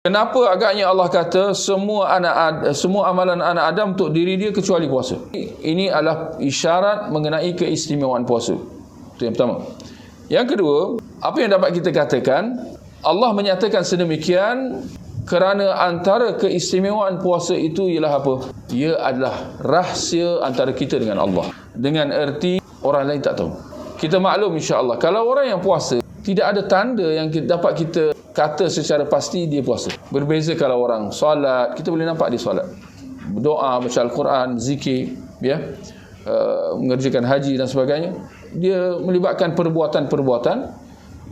Kenapa agaknya Allah kata semua anak semua amalan anak Adam untuk diri dia kecuali puasa? Ini adalah isyarat mengenai keistimewaan puasa. Itu yang pertama. Yang kedua, apa yang dapat kita katakan? Allah menyatakan sedemikian kerana antara keistimewaan puasa itu ialah apa? Ia adalah rahsia antara kita dengan Allah. Dengan erti orang lain tak tahu. Kita maklum insya-Allah kalau orang yang puasa tidak ada tanda yang kita, dapat kita kata secara pasti dia puasa. Berbeza kalau orang solat, kita boleh nampak dia solat. Doa, baca Al-Quran, zikir, ya. Uh, mengerjakan haji dan sebagainya. Dia melibatkan perbuatan-perbuatan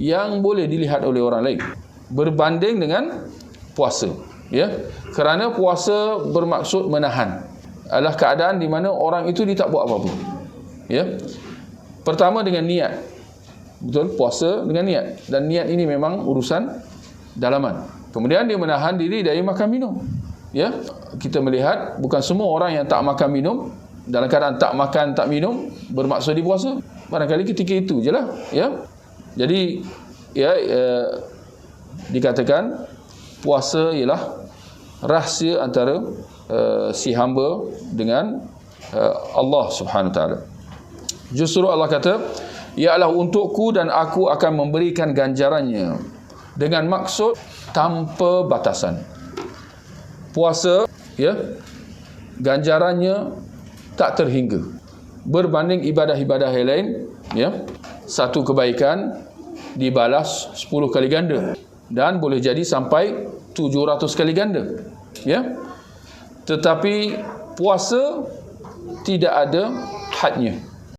yang boleh dilihat oleh orang lain. Berbanding dengan puasa, ya. Kerana puasa bermaksud menahan. Adalah keadaan di mana orang itu dia tak buat apa-apa. Ya. Pertama dengan niat. Betul? Puasa dengan niat. Dan niat ini memang urusan dalaman. Kemudian dia menahan diri dari makan minum. Ya, kita melihat bukan semua orang yang tak makan minum dalam keadaan tak makan tak minum bermaksud dia puasa. Barangkali ketika itu je lah. Ya. Jadi ya, ya dikatakan puasa ialah rahsia antara uh, si hamba dengan uh, Allah Subhanahu taala. Justru Allah kata, "Ialah untukku dan aku akan memberikan ganjarannya." dengan maksud tanpa batasan. Puasa ya ganjarannya tak terhingga. Berbanding ibadah-ibadah yang lain ya satu kebaikan dibalas 10 kali ganda dan boleh jadi sampai 700 kali ganda. Ya. Tetapi puasa tidak ada hadnya.